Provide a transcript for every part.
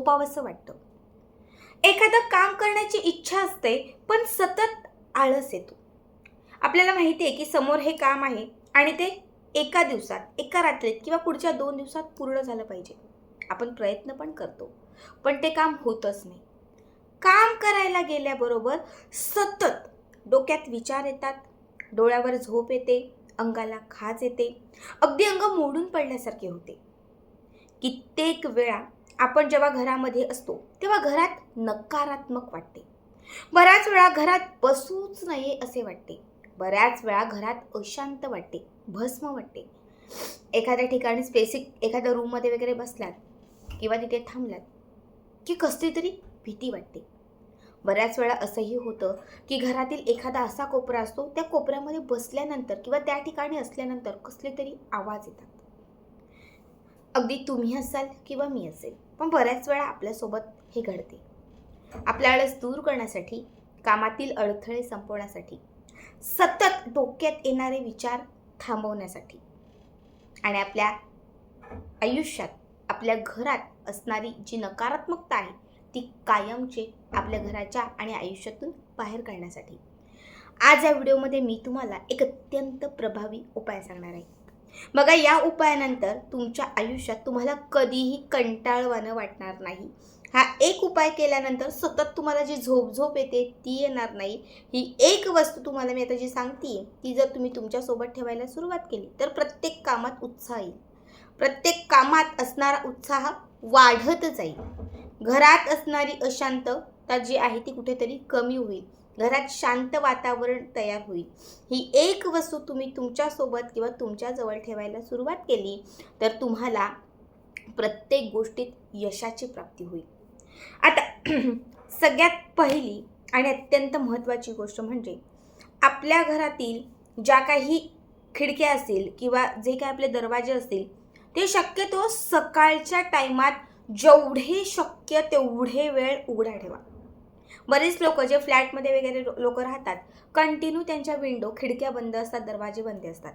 झोपावंसं वाटतं. एखादं काम करण्याची इच्छा असते पण सतत आळस येतो. आपल्याला माहिती आहे की समोर हे काम आहे आणि ते एका दिवसात एका रात्रीत किंवा पुढच्या दोन दिवसात पूर्ण झालं पाहिजे. आपण प्रयत्न पण करतो पण ते काम होतच नाही. काम करायला गेल्याबरोबर सतत डोक्यात विचार येतात डोळ्यावर झोप येते अंगाला खाज येते अगदी अंग मोडून पडल्यासारखे होते. कित्येक वेळा आपण जेव्हा घरामध्ये असतो तेव्हा घरात नकारात्मक वाटते. बऱ्याच वेळा घरात बसूच नये असे वाटते. बऱ्याच वेळा घरात अशांत वाटते भस्म वाटते. एखाद्या ठिकाणी स्पेसिक एखाद्या रूममध्ये वगैरे बसलात किंवा तिथे थांबलात की कसली तरी भीती वाटते. बऱ्याच वेळा असंही होतं की घरातील एखादा असा कोपरा असतो त्या कोपऱ्यामध्ये बसल्यानंतर किंवा त्या ठिकाणी असल्यानंतर कसले तरी आवाज येतात. अगदी तुम्ही असाल किंवा मी असेल पण बऱ्याच वेळा आपल्यासोबत हे घडते. आपल्या आळस दूर करण्यासाठी कामातील अडथळे संपवण्यासाठी सतत डोक्यात येणारे विचार थांबवण्यासाठी आणि आपल्या आयुष्यात आपल्या घरात असणारी जी नकारात्मकता आहे ती कायमचे आपल्या घराच्या आणि आयुष्यातून बाहेर काढण्यासाठी. आज या व्हिडिओमध्ये मी तुम्हाला एक अत्यंत प्रभावी उपाय सांगणार आहे. बघा या उपायानंतर तुमच्या आयुष्यात तुम्हाला कधीही कंटाळवाणं वाटणार नाही. हा एक उपाय केल्यानंतर सतत तुम्हाला जी झोप झोप येते ती येणार नाही. ही एक वस्तू तुम्हाला मी आता जी सांगते ती जर तुम्ही तुमच्यासोबत ठेवायला सुरुवात केली तर प्रत्येक कामात उत्साह येईल. प्रत्येक कामात असणारा उत्साह वाढत जाईल. घरात असणारी अशांतता जी आहे ती कुठेतरी कमी होईल. घरात शांत वातावरण तयार होईल. ही एक वस्तू तुम्ही तुमच्यासोबत किंवा तुमच्याजवळ ठेवायला सुरुवात केली तर तुम्हाला प्रत्येक गोष्टीत यशाची प्राप्ती होईल. आता सगळ्यात पहिली आणि अत्यंत महत्त्वाची गोष्ट म्हणजे आपल्या घरातील ज्या काही खिडक्या असतील किंवा जे काही आपले दरवाजे असतील ते शक्यतो सकाळच्या टायमात जेवढे शक्य तेवढे वेळ उघडा ठेवा. बरेच लोक जे फ्लॅटमध्ये वगैरे लोक राहतात कंटिन्यू त्यांच्या विंडो खिडक्या बंद असतात दरवाजे बंद असतात.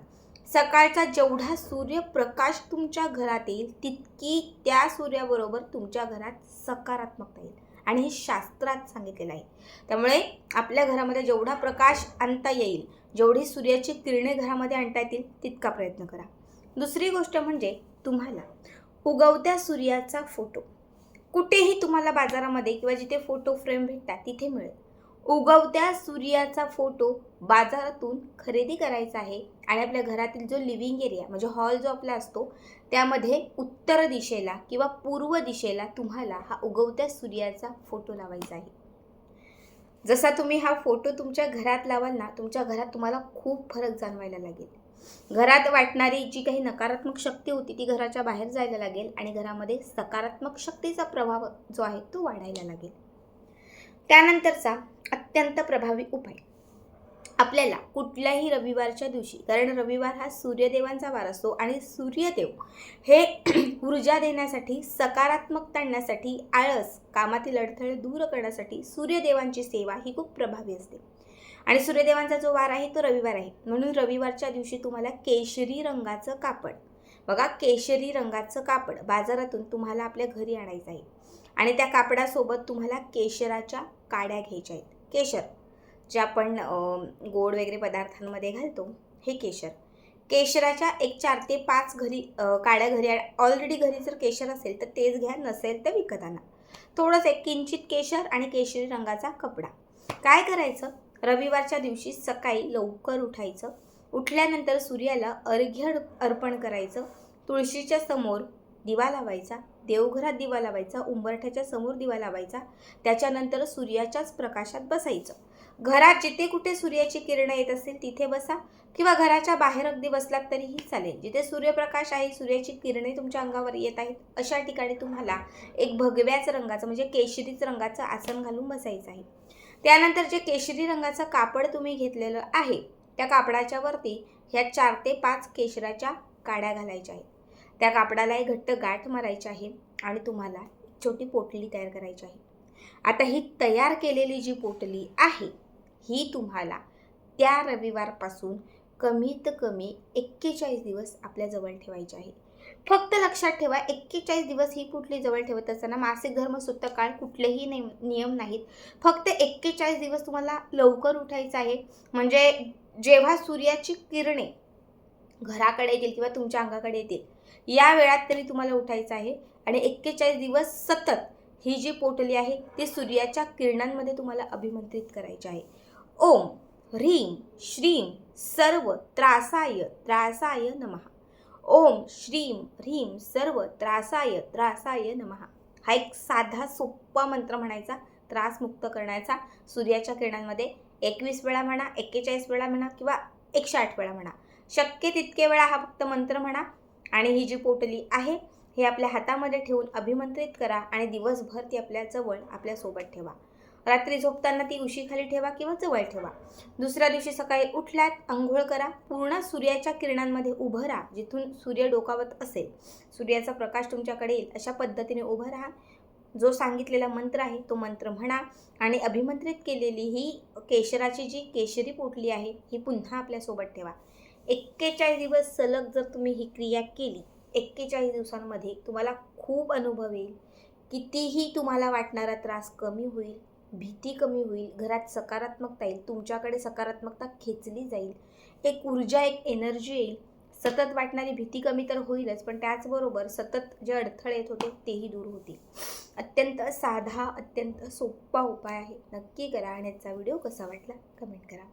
सकाळचा जेवढा सूर्यप्रकाश तुमच्या घरात येईल तितकी त्या सूर्याबरोबर तुमच्या घरात सकारात्मकता येईल. आणि हे शास्त्रात सांगितलेलं आहे. त्यामुळे आपल्या घरामध्ये जेवढा प्रकाश आणता येईल जेवढी सूर्याची किरणे घरामध्ये आणता येतील तितका प्रयत्न करा. दुसरी गोष्ट म्हणजे तुम्हाला उगवत्या सूर्याचा फोटो कुठेही तुम्हाला बाजारामध्ये किंवा जिथे फोटो फ्रेम भेटतात तिथे मिळेल. उगवत्या सूर्याचा फोटो बाजारातून खरेदी करायचा आहे आणि आपल्या घरातील जो लिव्हिंग एरिया म्हणजे हॉल जो आपला असतो त्यामध्ये उत्तर दिशेला किंवा पूर्व दिशेला तुम्हाला हा उगवत्या सूर्याचा फोटो लावायचा आहे. जसा तुम्ही हा फोटो तुमच्या घरात लावाल ना तुमच्या घरात तुम्हाला खूप फरक जाणवायला लागेल. घरात वाटणारी जी काही नकारात्मक शक्ती होती ती घराच्या बाहेर जायला लागेल आणि घरामध्ये सकारात्मक शक्तीचा प्रभाव जो आहे तो वाढायला लागेल. त्यानंतरचा अत्यंत प्रभावी उपाय. आपल्याला कुठल्याही रविवारच्या दिवशी कारण रविवार हा सूर्यदेवांचा वार असतो आणि सूर्यदेव हे ऊर्जा देण्यासाठी सकारात्मक आणण्यासाठी आळस कामातील अडथळे दूर करण्यासाठी सूर्यदेवांची सेवा ही खूप प्रभावी असते. आणि सूर्यदेवांचा जो वार आहे तो रविवार आहे. म्हणून रविवारच्या दिवशी तुम्हाला केशरी रंगाचं कापड. बघा केशरी रंगाचं कापड बाजारातून तुम्हाला आपल्या घरी आणायचं आहे. आणि त्या कापडासोबत तुम्हाला केशराच्या काड्या घ्यायच्या आहेत. केशर जे आपण गोड वगैरे पदार्थांमध्ये घालतो हे केशर. केशराच्या एक चार ते पाच घरी काड्या घरी ऑलरेडी घरी जर केशर असेल तर तेच घ्या नसेल तर विकत आणा. थोडंसं एक किंचित केशर आणि केशरी रंगाचा कपडा. काय करायचं? रविवारच्या दिवशी सकाळी लवकर उठायचं. उठल्यानंतर सूर्याला अर्घ्य अर्पण करायचं. तुळशीच्या समोर दिवा लावायचा. देवघरात दिवा लावायचा. उंबरठ्याच्या समोर दिवा लावायचा. त्याच्यानंतर सूर्याच्याच प्रकाशात बसायचं. घरात जिथे कुठे सूर्याची किरणं येत असतील तिथे बसा किंवा घराच्या बाहेर अगदी बसलात तरीही चालेल. जिथे सूर्यप्रकाश आहे सूर्याची किरणे तुमच्या अंगावर येत आहेत अशा ठिकाणी तुम्हाला एक भगव्याच रंगाचं म्हणजे केशरीच रंगाचं आसन घालून बसायचं आहे. त्यानंतर जे केशरी रंगाचं कापड तुम्ही घेतलेलं आहे त्या कापडाच्या वरती ह्या चार ते पाच केशराच्या काड्या घालायच्या आहेत. त्या कापडाला एक घट्ट गाठ मारायची आहे आणि तुम्हाला एक छोटी पोटली तयार करायची आहे. आता ही तयार केलेली जी पोटली आहे ही तुम्हाला त्या रविवारपासून कमीत कमी एक्केचाळीस दिवस आपल्याजवळ ठेवायची आहे. फक्त लक्षात ठेवा एक्केचाळीस दिवस ही कुठली जवळ ठेवत असताना मासिक धर्म सुद्धा काळ कुठलेही नियम नाहीत. फक्त एक्केचाळीस दिवस तुम्हाला लवकर उठायचं आहे. म्हणजे जेव्हा सूर्याची किरणे घराकडे येतील किंवा तुमच्या अंगाकडे येतील या वेळात तरी तुम्हाला उठायचं आहे. आणि एक्केचाळीस दिवस सतत ही जी पोटली आहे ती सूर्याच्या किरणांमध्ये तुम्हाला अभिमंत्रित करायची आहे. ओम ह्रीं श्रीं सर्व त्रासाय त्रासाय नमः. ओम श्रीम ह्रीम सर्व त्रासाय त्रासाय नमः. हा एक साधा सोप्पा मंत्र म्हणायचा त्रासमुक्त करण्याचा. सूर्याच्या किरणांमध्ये एकवीस वेळा म्हणा एक्केचाळीस वेळा म्हणा किंवा एकशे आठ वेळा म्हणा. शक्य तितके वेळा हा फक्त मंत्र म्हणा. आणि ही जी पोटली आहे हे आपल्या हातामध्ये ठेवून अभिमंत्रित करा आणि दिवसभर ती आपल्या जवळ आपल्यासोबत ठेवा. रात्री झोपताना ती उशीखाली ठेवा किंवा जवळ ठेवा. दुसऱ्या दिवशी सकाळी उठल्यात आंघोळ करा. पूर्ण सूर्याच्या किरणांमध्ये उभं राहा जिथून सूर्य डोकावत असेल. सूर्याचा प्रकाश तुमच्याकडे येईल अशा पद्धतीने उभं राहा. जो सांगितलेला मंत्र आहे तो मंत्र म्हणा आणि अभिमंत्रित केलेली ही केशराची जी केशरी पोटली आहे ही पुन्हा आपल्यासोबत ठेवा. एक्केचाळीस दिवस सलग जर तुम्ही ही क्रिया केली एक्केचाळीस दिवसांमध्ये तुम्हाला खूप अनुभव येईल. कितीही तुम्हाला वाटणारा त्रास कमी होईल भीती कमी होईल घरात सकारात्मकता येईल तुमच्याकडे सकारात्मकता खेचली जाईल एक ऊर्जा एक एनर्जी येईल. सतत वाटणारी भीती कमी तर होईलच पण त्याचबरोबर सतत जे अडथळे येत होते तेही दूर होतील. अत्यंत साधा अत्यंत सोपा उपाय आहे. नक्की करा आणि याचा व्हिडिओ कसा वाटला कमेंट करा.